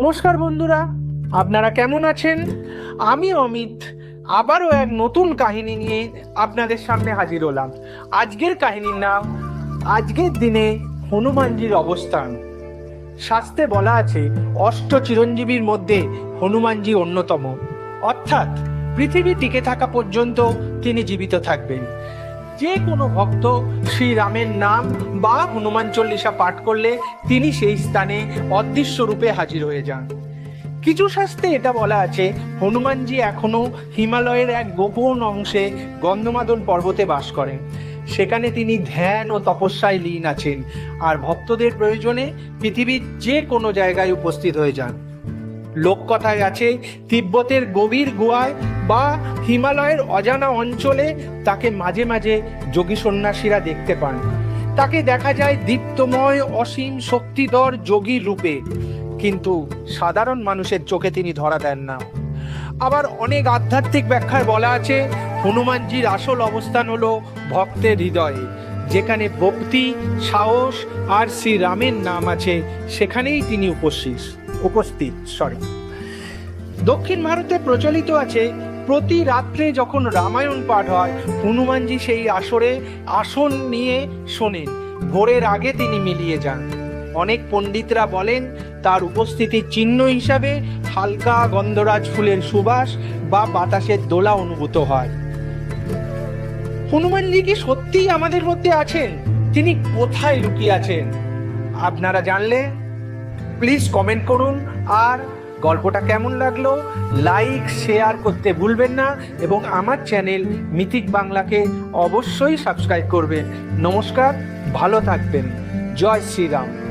নমস্কার বন্ধুরা, আপনারা কেমন আছেন? আমি অমিত, আবারও এক নতুন কাহিনী নিয়ে আপনাদের সামনে হাজির হলাম। আজকের কাহিনীর নাম, আজকের দিনে হনুমানজির অবস্থান। শাস্ত্রে বলা আছে, অষ্ট চিরঞ্জীবীর মধ্যে হনুমানজি অন্যতম। অর্থাৎ, পৃথিবী টিকে থাকা পর্যন্ত তিনি জীবিত থাকবেন। যে কোনো ভক্ত শ্রীরামের নাম বা হনুমান চল্লিশা পাঠ করলে তিনি সেই স্থানে অদৃশ্য রূপে হাজির হয়ে যান। কিছু শাস্ত্রে এটা বলা আছে, হনুমানজি এখনও হিমালয়ের এক গোপন অংশে গন্ধমাদন পর্বতে বাস করেন। সেখানে তিনি ধ্যান ও তপস্যায় লীন আছেন আর ভক্তদের প্রয়োজনে পৃথিবীর যে কোনো জায়গায় উপস্থিত হয়ে যান। লোককথায় আছে, তিব্বতের গভীর গুহায় বা হিমালয়ের অজানা অঞ্চলে তাকে মাঝে মাঝে যোগী সন্ন্যাসীরা দেখতে পান। তাকে দেখা যায় দীপ্তময়, অসীম শক্তিধর যোগী রূপে। কিন্তু সাধারণ মানুষের চোখে তিনি ধরা দেন না। আবার অনেক আধ্যাত্মিক ব্যাখ্যায় বলা আছে, হনুমানজির আসল অবস্থান হল ভক্তের হৃদয়ে। যেখানে ভক্তি, সাহস আর শ্রীরামের নাম আছে, সেখানেই তিনি উপস্থিত উপস্থিত সরি দক্ষিণ ভারতে প্রচলিত আছে প্রতি রাত্রে যখন রামায়ণ পাঠ হয়, হনুমানজি সেই আসরে আসন নিয়ে শোনেন। ভোরের আগে তিনি মিলিয়ে যান। অনেক পণ্ডিতরা বলেন, তার উপস্থিতির চিহ্ন হিসাবে হালকা গন্ধরাজ ফুলের সুবাস বা বাতাসের দোলা অনুভূত হয়। হনুমানজি কি সত্যিই আমাদের মধ্যে আছেন? তিনি কোথায় লুকিয়ে আছেন? আপনারা জানলে প্লিজ কমেন্ট করুন আর গল্পটা কেমন লাগল? লাইক শেয়ার করতে ভুলবেন না এবং আমার চ্যানেল মিথিক বাংলাকে অবশ্যই সাবস্ক্রাইব করবেন। নমস্কার, ভালো থাকবেন। জয় শ্রীরাম।